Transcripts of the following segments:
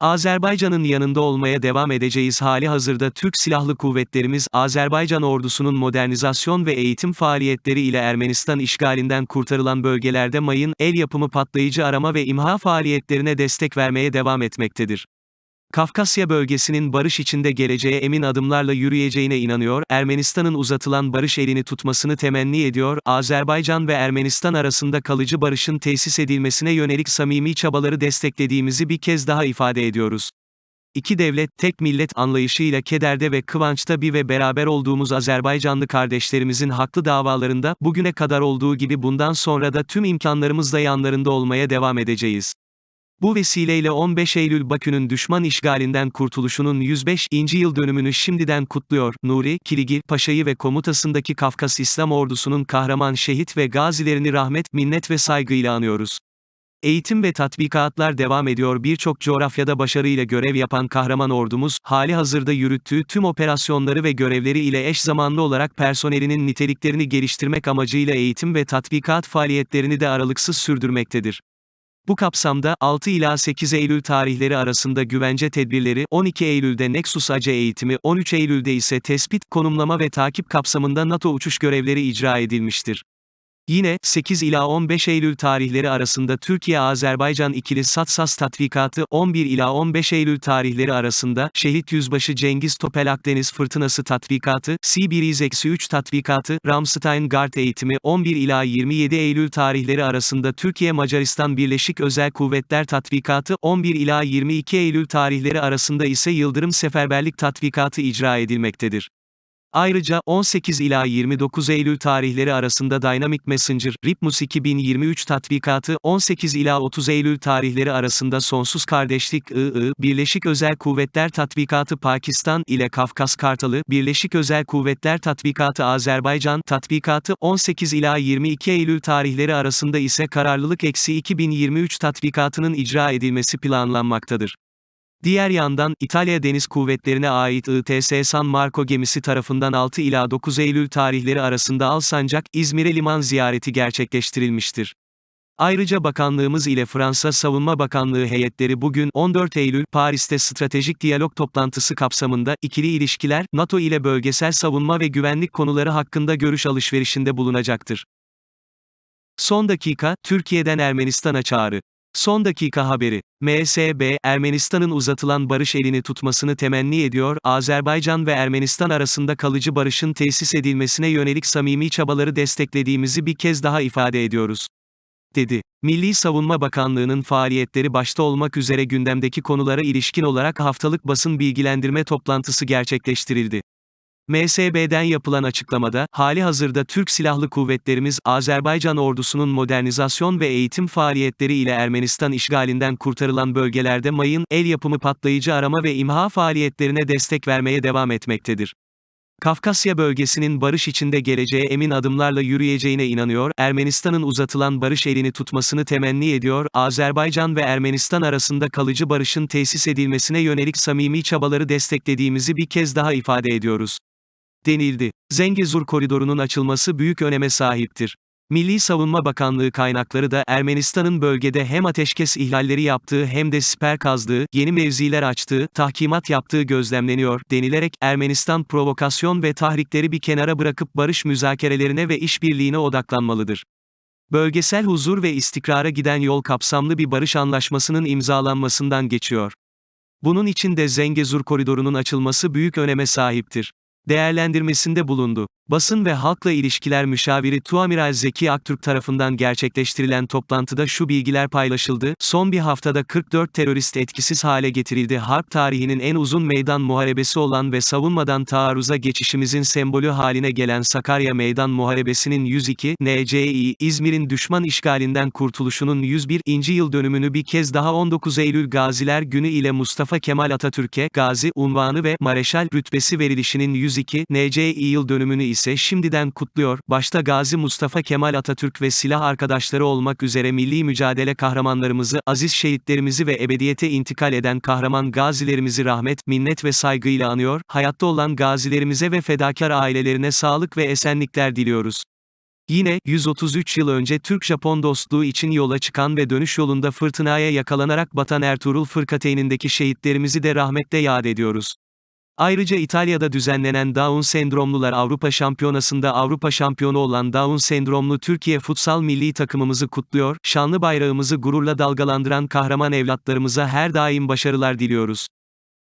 Azerbaycan'ın yanında olmaya devam edeceğiz hali hazırda Türk Silahlı Kuvvetlerimiz, Azerbaycan ordusunun modernizasyon ve eğitim faaliyetleri ile Ermenistan işgalinden kurtarılan bölgelerde mayın, el yapımı patlayıcı arama ve imha faaliyetlerine destek vermeye devam etmektedir. Kafkasya bölgesinin barış içinde geleceğe emin adımlarla yürüyeceğine inanıyor, Ermenistan'ın uzatılan barış elini tutmasını temenni ediyor, Azerbaycan ve Ermenistan arasında kalıcı barışın tesis edilmesine yönelik samimi çabaları desteklediğimizi bir kez daha ifade ediyoruz. İki devlet, tek millet anlayışıyla kederde ve kıvançta bir ve beraber olduğumuz Azerbaycanlı kardeşlerimizin haklı davalarında, bugüne kadar olduğu gibi bundan sonra da tüm imkanlarımızla yanlarında olmaya devam edeceğiz. Bu vesileyle 15 Eylül Bakü'nün düşman işgalinden kurtuluşunun 105. yıl dönümünü şimdiden kutluyor. Nuri, Kiligi, Paşa'yı ve komutasındaki Kafkas İslam ordusunun kahraman şehit ve gazilerini rahmet, minnet ve saygıyla anıyoruz. Eğitim ve tatbikatlar devam ediyor. Birçok coğrafyada başarıyla görev yapan kahraman ordumuz, hali hazırda yürüttüğü tüm operasyonları ve görevleri ile eş zamanlı olarak personelinin niteliklerini geliştirmek amacıyla eğitim ve tatbikat faaliyetlerini de aralıksız sürdürmektedir. Bu kapsamda, 6 ila 8 Eylül tarihleri arasında güvence tedbirleri, 12 Eylül'de Nexus ACE eğitimi, 13 Eylül'de ise tespit, konumlama ve takip kapsamında NATO uçuş görevleri icra edilmiştir. Yine, 8 ila 15 Eylül tarihleri arasında Türkiye-Azerbaycan ikili SATSAS tatbikatı, 11 ila 15 Eylül tarihleri arasında, Şehit Yüzbaşı Cengiz Topel Akdeniz Fırtınası tatbikatı, C1-3 tatbikatı, Ramstein Guard eğitimi, 11 ila 27 Eylül tarihleri arasında Türkiye-Macaristan Birleşik Özel Kuvvetler tatbikatı, 11 ila 22 Eylül tarihleri arasında ise Yıldırım Seferberlik tatbikatı icra edilmektedir. Ayrıca, 18 ila 29 Eylül tarihleri arasında Dynamic Messenger, RIPMUS 2023 tatbikatı, 18 ila 30 Eylül tarihleri arasında Sonsuz Kardeşlik II, Birleşik Özel Kuvvetler Tatbikatı Pakistan ile Kafkas Kartalı, Birleşik Özel Kuvvetler Tatbikatı Azerbaycan tatbikatı, 18 ila 22 Eylül tarihleri arasında ise Kararlılık Eksi 2023 tatbikatının icra edilmesi planlanmaktadır. Diğer yandan, İtalya Deniz Kuvvetlerine ait ITS San Marco gemisi tarafından 6 ila 9 Eylül tarihleri arasında Alsancak, İzmir'e liman ziyareti gerçekleştirilmiştir. Ayrıca bakanlığımız ile Fransa Savunma Bakanlığı heyetleri bugün 14 Eylül Paris'te stratejik diyalog toplantısı kapsamında ikili ilişkiler, NATO ile bölgesel savunma ve güvenlik konuları hakkında görüş alışverişinde bulunacaktır. Son dakika, Türkiye'den Ermenistan'a çağrı. Son dakika haberi. MSB, Ermenistan'ın uzatılan barış elini tutmasını temenni ediyor, Azerbaycan ve Ermenistan arasında kalıcı barışın tesis edilmesine yönelik samimi çabaları desteklediğimizi bir kez daha ifade ediyoruz. dedi. Milli Savunma Bakanlığı'nın faaliyetleri başta olmak üzere gündemdeki konulara ilişkin olarak haftalık basın bilgilendirme toplantısı gerçekleştirildi. MSB'den yapılan açıklamada, hali hazırda Türk Silahlı Kuvvetlerimiz, Azerbaycan ordusunun modernizasyon ve eğitim faaliyetleri ile Ermenistan işgalinden kurtarılan bölgelerde mayın, el yapımı patlayıcı arama ve imha faaliyetlerine destek vermeye devam etmektedir. Kafkasya bölgesinin barış içinde geleceğe emin adımlarla yürüyeceğine inanıyor, Ermenistan'ın uzatılan barış elini tutmasını temenni ediyor, Azerbaycan ve Ermenistan arasında kalıcı barışın tesis edilmesine yönelik samimi çabaları desteklediğimizi bir kez daha ifade ediyoruz denildi. Zengezur koridorunun açılması büyük öneme sahiptir. Milli Savunma Bakanlığı kaynakları da Ermenistan'ın bölgede hem ateşkes ihlalleri yaptığı hem de siper kazdığı, yeni mevziler açtığı, tahkimat yaptığı gözlemleniyor, denilerek, Ermenistan provokasyon ve tahrikleri bir kenara bırakıp barış müzakerelerine ve işbirliğine odaklanmalıdır. Bölgesel huzur ve istikrara giden yol kapsamlı bir barış anlaşmasının imzalanmasından geçiyor. Bunun için de Zengezur koridorunun açılması büyük öneme sahiptir değerlendirmesinde bulundu. Basın ve Halkla İlişkiler Müşaviri Tuamiral Zeki Aktürk tarafından gerçekleştirilen toplantıda şu bilgiler paylaşıldı. Son bir haftada 44 terörist etkisiz hale getirildi. Harp tarihinin en uzun meydan muharebesi olan ve savunmadan taarruza geçişimizin sembolü haline gelen Sakarya Meydan Muharebesi'nin 102 NCİ, İzmir'in düşman işgalinden kurtuluşunun 101. yıl dönümünü bir kez daha 19 Eylül Gaziler Günü ile Mustafa Kemal Atatürk'e Gazi unvanı ve Mareşal rütbesi verilişinin 102 NCİ yıl dönümünü ise şimdiden kutluyor, başta Gazi Mustafa Kemal Atatürk ve silah arkadaşları olmak üzere milli mücadele kahramanlarımızı, aziz şehitlerimizi ve ebediyete intikal eden kahraman gazilerimizi rahmet, minnet ve saygıyla anıyor, hayatta olan gazilerimize ve fedakar ailelerine sağlık ve esenlikler diliyoruz. Yine, 133 yıl önce Türk-Japon dostluğu için yola çıkan ve dönüş yolunda fırtınaya yakalanarak batan Ertuğrul Fırkateyn'indeki şehitlerimizi de rahmetle yad ediyoruz. Ayrıca İtalya'da düzenlenen Down sendromlular Avrupa Şampiyonası'nda Avrupa şampiyonu olan Down sendromlu Türkiye futsal milli takımımızı kutluyor, şanlı bayrağımızı gururla dalgalandıran kahraman evlatlarımıza her daim başarılar diliyoruz.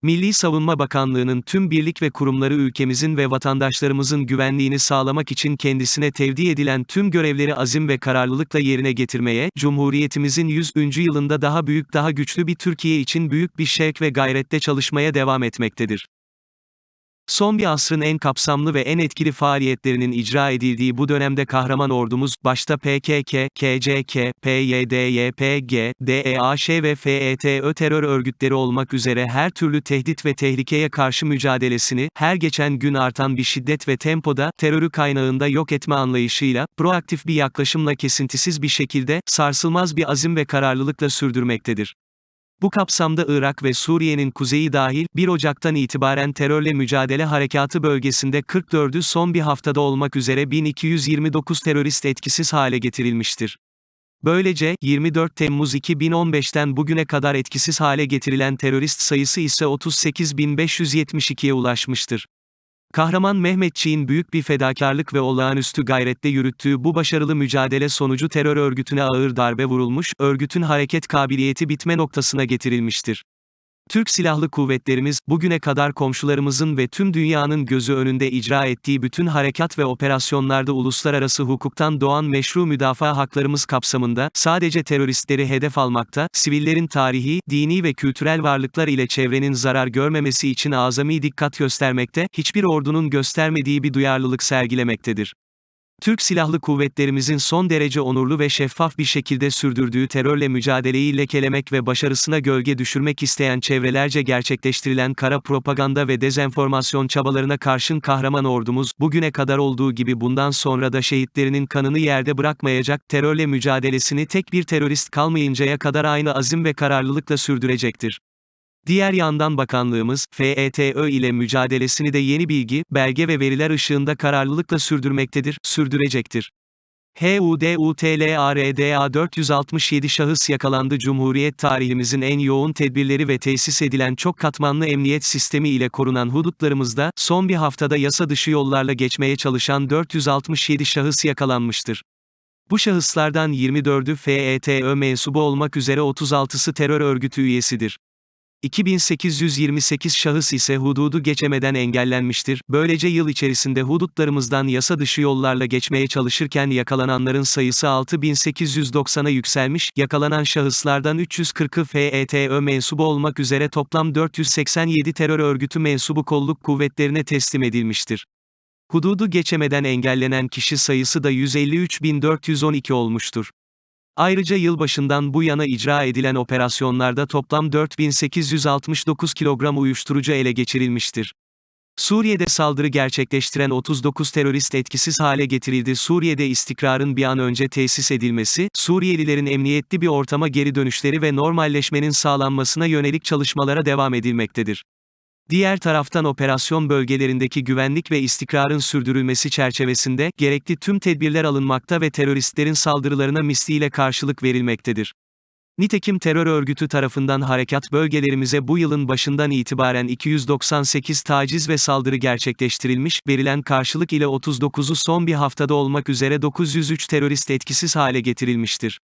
Milli Savunma Bakanlığı'nın tüm birlik ve kurumları ülkemizin ve vatandaşlarımızın güvenliğini sağlamak için kendisine tevdi edilen tüm görevleri azim ve kararlılıkla yerine getirmeye, Cumhuriyetimizin 100. yılında daha büyük daha güçlü bir Türkiye için büyük bir şevk ve gayrette çalışmaya devam etmektedir. Son bir asrın en kapsamlı ve en etkili faaliyetlerinin icra edildiği bu dönemde kahraman ordumuz, başta PKK, KCK, PYD, YPG, DEAŞ ve FETÖ terör örgütleri olmak üzere her türlü tehdit ve tehlikeye karşı mücadelesini, her geçen gün artan bir şiddet ve tempoda, terörü kaynağında yok etme anlayışıyla, proaktif bir yaklaşımla kesintisiz bir şekilde, sarsılmaz bir azim ve kararlılıkla sürdürmektedir. Bu kapsamda Irak ve Suriye'nin kuzeyi dahil, 1 Ocak'tan itibaren terörle mücadele harekatı bölgesinde 44'ü son bir haftada olmak üzere 1229 terörist etkisiz hale getirilmiştir. Böylece, 24 Temmuz 2015'ten bugüne kadar etkisiz hale getirilen terörist sayısı ise 38.572'ye ulaşmıştır. Kahraman Mehmetçiğin büyük bir fedakarlık ve olağanüstü gayretle yürüttüğü bu başarılı mücadele sonucu terör örgütüne ağır darbe vurulmuş, örgütün hareket kabiliyeti bitme noktasına getirilmiştir. Türk Silahlı Kuvvetlerimiz, bugüne kadar komşularımızın ve tüm dünyanın gözü önünde icra ettiği bütün harekat ve operasyonlarda uluslararası hukuktan doğan meşru müdafaa haklarımız kapsamında, sadece teröristleri hedef almakta, sivillerin tarihi, dini ve kültürel varlıklar ile çevrenin zarar görmemesi için azami dikkat göstermekte, hiçbir ordunun göstermediği bir duyarlılık sergilemektedir. Türk Silahlı Kuvvetlerimizin son derece onurlu ve şeffaf bir şekilde sürdürdüğü terörle mücadeleyi lekelemek ve başarısına gölge düşürmek isteyen çevrelerce gerçekleştirilen kara propaganda ve dezenformasyon çabalarına karşın kahraman ordumuz, bugüne kadar olduğu gibi bundan sonra da şehitlerinin kanını yerde bırakmayacak, terörle mücadelesini tek bir terörist kalmayıncaya kadar aynı azim ve kararlılıkla sürdürecektir. Diğer yandan bakanlığımız, FETÖ ile mücadelesini de yeni bilgi, belge ve veriler ışığında kararlılıkla sürdürmektedir, sürdürecektir. HUDUTLARDA 467 şahıs yakalandı Cumhuriyet tarihimizin en yoğun tedbirleri ve tesis edilen çok katmanlı emniyet sistemi ile korunan hudutlarımızda, son bir haftada yasa dışı yollarla geçmeye çalışan 467 şahıs yakalanmıştır. Bu şahıslardan 24'ü FETÖ mensubu olmak üzere 36'sı terör örgütü üyesidir. 2828 şahıs ise hududu geçemeden engellenmiştir. Böylece yıl içerisinde hudutlarımızdan yasa dışı yollarla geçmeye çalışırken yakalananların sayısı 6890'a yükselmiş, yakalanan şahıslardan 340'ı FETÖ mensubu olmak üzere toplam 487 terör örgütü mensubu kolluk kuvvetlerine teslim edilmiştir. Hududu geçemeden engellenen kişi sayısı da 153.412 olmuştur. Ayrıca yılbaşından bu yana icra edilen operasyonlarda toplam 4869 kilogram uyuşturucu ele geçirilmiştir. Suriye'de saldırı gerçekleştiren 39 terörist etkisiz hale getirildi. Suriye'de istikrarın bir an önce tesis edilmesi, Suriyelilerin emniyetli bir ortama geri dönüşleri ve normalleşmenin sağlanmasına yönelik çalışmalara devam edilmektedir. Diğer taraftan operasyon bölgelerindeki güvenlik ve istikrarın sürdürülmesi çerçevesinde, gerekli tüm tedbirler alınmakta ve teröristlerin saldırılarına misliyle karşılık verilmektedir. Nitekim terör örgütü tarafından harekat bölgelerimize bu yılın başından itibaren 298 taciz ve saldırı gerçekleştirilmiş, verilen karşılık ile 39'u son bir haftada olmak üzere 903 terörist etkisiz hale getirilmiştir.